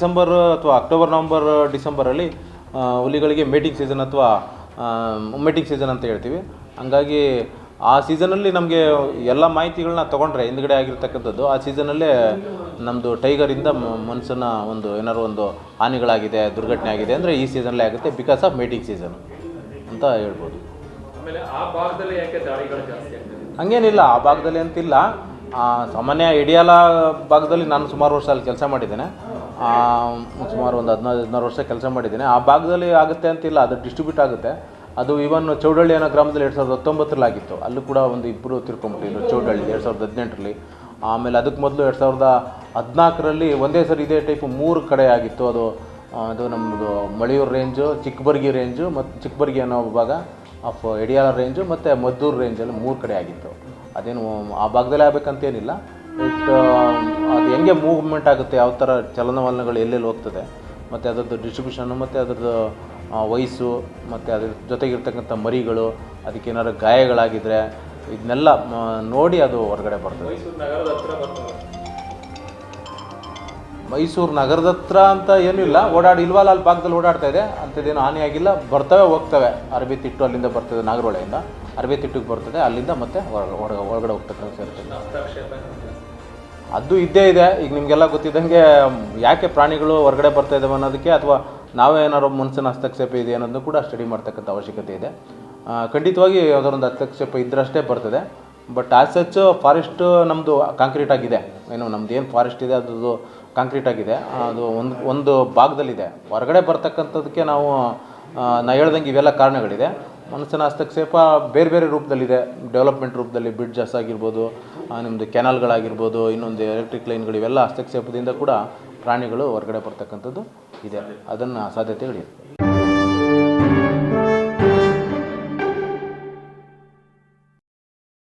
December ಅಥವಾ October November ಡಿಸೆಂಬರಲ್ಲಿ ಹುಲಿಗಳಿಗೆ ಮೇಟಿಂಗ್ ಸೀಸನ್ ಅಥವಾ ಮೇಟಿಂಗ್ ಸೀಸನ್ ಅಂತ ಹೇಳ್ತೀವಿ. ಹಂಗಾಗಿ ಆ ಸೀಸನಲ್ಲಿ ನಮಗೆ ಎಲ್ಲ ಮಾಹಿತಿಗಳನ್ನ ತೊಗೊಂಡ್ರೆ ಹಿಂದ್ಗಡೆ ಆಗಿರ್ತಕ್ಕಂಥದ್ದು ಆ ಸೀಸನಲ್ಲೇ ನಮ್ಮದು ಟೈಗರಿಂದ ಮನುಷ್ಯನ ಒಂದು ಏನಾದ್ರು ಒಂದು ಹಾನಿಗಳಾಗಿದೆ ದುರ್ಘಟನೆ ಆಗಿದೆ ಅಂದರೆ ಈ ಸೀಸನಲ್ಲೇ ಆಗುತ್ತೆ ಬಿಕಾಸ್ ಆಫ್ ಮೇಟಿಂಗ್ ಸೀಸನ್ ಅಂತ ಹೇಳ್ಬೋದು. ಆಮೇಲೆ ಆ ಭಾಗದಲ್ಲಿ ಯಾಕೆ ದಾಳಿಗಳು ಜಾಸ್ತಿ ಆಗ್ತದೆ? ಹಂಗೇನಿಲ್ಲ ಆ ಭಾಗದಲ್ಲಿ ಅಂತಿಲ್ಲ. ಸಾಮಾನ್ಯ ಇಡಿಯಾಲ ಭಾಗದಲ್ಲಿ ನಾನು ಸುಮಾರು ವರ್ಷ ಅಲ್ಲಿ ಕೆಲಸ ಮಾಡಿದ್ದೇನೆ. ಸುಮಾರು ಒಂದು ಹದಿನೈದು, ಹದಿನಾರು ವರ್ಷ ಕೆಲಸ ಮಾಡಿದ್ದೀನಿ. ಆ ಭಾಗದಲ್ಲಿ ಆಗುತ್ತೆ ಅಂತಿಲ್ಲ, ಅದು ಡಿಸ್ಟ್ರಿಬ್ಯೂಟ್ ಆಗುತ್ತೆ. ಅದು ಇವನ್ ಚೌಡಳ್ಳಿ ಅನ್ನೋ ಗ್ರಾಮದಲ್ಲಿ ಎರಡು ಸಾವಿರದ ಹತ್ತೊಂಬತ್ತರಲ್ಲಿ ಆಗಿತ್ತು ಅಲ್ಲೂ ಕೂಡ ಒಂದು ಇಬ್ಬರು ತಿರ್ಕೊಂಬಿಟ್ಟಿದ್ರು ಚೌಡಳ್ಳಿ ಎರಡು ಸಾವಿರದ ಹದಿನೆಂಟರಲ್ಲಿ. ಆಮೇಲೆ ಅದಕ್ಕೆ ಮೊದಲು ಎರಡು ಸಾವಿರದ ಹದಿನಾಲ್ಕರಲ್ಲಿ ಒಂದೇ ಸರಿ ಇದೇ ಟೈಪ್ ಮೂರು ಕಡೆ ಆಗಿತ್ತು. ಅದು ಅದು ನಮ್ಮದು ಮಳೆಯೂರು ರೇಂಜು ಚಿಕ್ಕಬರ್ಗಿ ರೇಂಜು ಮತ್ತು ಚಿಕ್ಕಬರ್ಗಿ ಅನ್ನೋ ಭಾಗ ಆಫ್ ಎಡಿಯಾಲ ರೇಂಜು ಮತ್ತು ಮದ್ದೂರು ರೇಂಜಲ್ಲಿ ಮೂರು ಕಡೆ ಆಗಿತ್ತು. ಅದೇನು ಆ ಭಾಗದಲ್ಲೇ ಆಗಬೇಕಂತೇನಿಲ್ಲ. ಬಟ್ ಅದು ಹೆಂಗೆ ಮೂವ್ಮೆಂಟ್ ಆಗುತ್ತೆ, ಯಾವ ಥರ ಚಲನವಲನಗಳು ಎಲ್ಲೆಲ್ಲಿ ಹೋಗ್ತದೆ, ಮತ್ತು ಅದರದ್ದು ಡಿಸ್ಟ್ರಿಬ್ಯೂಷನ್ನು ಮತ್ತು ಅದರದ್ದು ವಯಸ್ಸು, ಮತ್ತು ಅದ್ರ ಜೊತೆಗಿರ್ತಕ್ಕಂಥ ಮರಿಗಳು, ಅದಕ್ಕೆ ಏನಾದ್ರು ಗಾಯಗಳಾಗಿದ್ದರೆ ಇದನ್ನೆಲ್ಲ ನೋಡಿ ಅದು ಹೊರಗಡೆ ಬರ್ತದೆ. ಮೈಸೂರು ನಗರದ ಹತ್ರ ಅಂತ ಏನೂ ಇಲ್ಲ. ಓಡಾಡಿ ಇಲ್ವಲ್ಲ ಅಲ್ಲಿ ಭಾಗದಲ್ಲಿ ಓಡಾಡ್ತಾ ಇದೆ. ಅಂಥದ್ದೇನು ಹಾನಿಯಾಗಿಲ್ಲ ಬರ್ತವೆ, ಹೋಗ್ತವೆ. ಅರಬಿ ತಿಟ್ಟು ಅಲ್ಲಿಂದ ಬರ್ತದೆ, ನಾಗರಹೊಳೆಯಿಂದ. ಅರಬಿ ತಿಟ್ಟಿಗೆ ಬರ್ತದೆ, ಅಲ್ಲಿಂದ ಮತ್ತೆ ಹೊರಗಡೆ ಹೊರಗೆ ಒಳಗಡೆ ಹೋಗ್ತಕ್ಕಂಥ ಅದು ಇದ್ದೇ ಇದೆ. ಈಗ ನಿಮಗೆಲ್ಲ ಗೊತ್ತಿದ್ದಂಗೆ, ಯಾಕೆ ಪ್ರಾಣಿಗಳು ಹೊರಗಡೆ ಬರ್ತಾ ಇದ್ದಾವೆ ಅನ್ನೋದಕ್ಕೆ ಅಥವಾ ನಾವೇ ಏನಾದ್ರು ಮನುಷ್ಯನ ಹಸ್ತಕ್ಷೇಪ ಇದೆ ಅನ್ನೋದನ್ನು ಕೂಡ ಸ್ಟಡಿ ಮಾಡ್ತಕ್ಕಂಥ ಅವಶ್ಯಕತೆ ಇದೆ. ಖಂಡಿತವಾಗಿ ಯಾವುದೊಂದು ಹಸ್ತಕ್ಷೇಪ ಇದ್ದರಷ್ಟೇ ಬರ್ತದೆ. ಬಟ್ ಆ ಸಚ್ ಫಾರೆಸ್ಟ್ ನಮ್ಮದು ಕಾಂಕ್ರೀಟ್ ಆಗಿದೆ. ಏನು ನಮ್ದು ಏನು ಫಾರೆಸ್ಟ್ ಇದೆ ಅದು ಕಾಂಕ್ರೀಟ್ ಆಗಿದೆ. ಅದು ಒಂದು ಒಂದು ಭಾಗದಲ್ಲಿದೆ. ಹೊರಗಡೆ ಬರ್ತಕ್ಕಂಥದ್ದಕ್ಕೆ ನಾವು ನಾ ಹೇಳ್ದಂಗೆ ಇವೆಲ್ಲ ಕಾರಣಗಳಿದೆ. ಮನುಷ್ಯನ ಹಸ್ತಕ್ಷೇಪ ಬೇರೆ ಬೇರೆ ರೂಪದಲ್ಲಿದೆ. ಡೆವಲಪ್ಮೆಂಟ್ ರೂಪದಲ್ಲಿ ಬ್ರಿಡ್ಜಸ್ ಆಗಿರ್ಬೋದು ನಿಮ್ಮದು ಕೆನಾಲ್ಗಳಾಗಿರ್ಬೋದು ಇನ್ನೊಂದು ಎಲೆಕ್ಟ್ರಿಕ್ ಲೈನ್ಗಳು ಇವೆಲ್ಲ ಹಸ್ತಕ್ಷೇಪದಿಂದ ಕೂಡ ಪ್ರಾಣಿಗಳು ಹೊರಗಡೆ ಬರ್ತಕ್ಕಂಥದ್ದು ಇದೆ. ಅದನ್ನು ಸಾಧ್ಯತೆಗಳಿದೆ